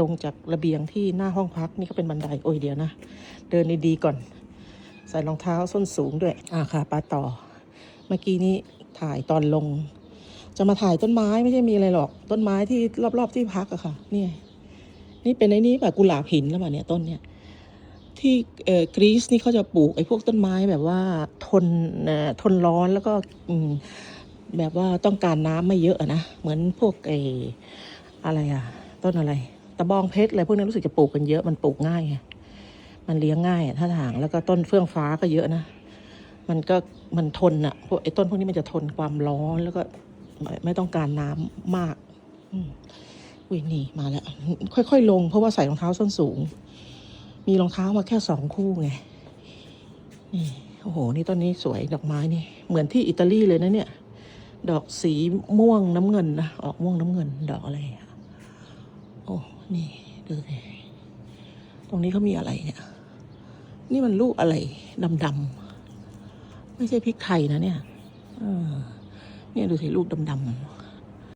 ลงจากระเบียงที่หน้าห้องพักนี่ก็เป็นบันไดโอ้ยเดี๋ยวนะ เดินดีๆก่อน ใส่รองเท้าส้นสูงด้วยอ่าค่ะปาต่อ เมื่อกี้นี้ถ่ายตอนลง จะมาถ่ายต้นไม้ไม่ใช่มีอะไรหรอก ต้นไม้ที่รอบๆที่พักอะค่ะเนี่ยนี่เป็นไอ้นี้แบบกุหลาบหินแล้วป่ะเนี่ยต้นเนี่ยที่เอ่อกรีซนี่เขาจะปลูกไอ้พวกต้นไม้แบบว่าทนทนร้อนแล้วก็อืแบบว่าต้องการน้ำไม่เยอะอะนะ เหมือนพวกไอ้อะไรอะต้นอะไร บองเพชรอะไรพวกนี้รู้สึกจะปลูกกันเยอะมันปลูกง่ายไงมันเลี้ยงง่ายถ้าทางแล้วก็ต้นเฟื่องฟ้าก็เยอะนะมันก็มันทนอะพวกไอ้ต้นพวกนี้มันจะทนความร้อนแล้วก็ไม่ต้องการน้ำมากอุ้ยนี่มาแล้ว ค่อยๆ ลง เพราะว่าใส่รองเท้าส้นสูง มีรองเท้ามาแค่สองคู่ไงนี่โอ้โห นี่ต้นนี้สวยดอกไม้นี่ เหมือนที่อิตาลีเลยนะเนี่ย ดอกสีม่วงน้ำเงินนะ ออกม่วงน้ำเงิน ดอกอะไรอะ โอ้นี่ดูสิตรงนี้เขามีอะไรเนี่ย นี่มันลูกอะไรดำๆไม่ใช่พริกไทยนะเนี่ยเนี่ยดูสิลูกดำ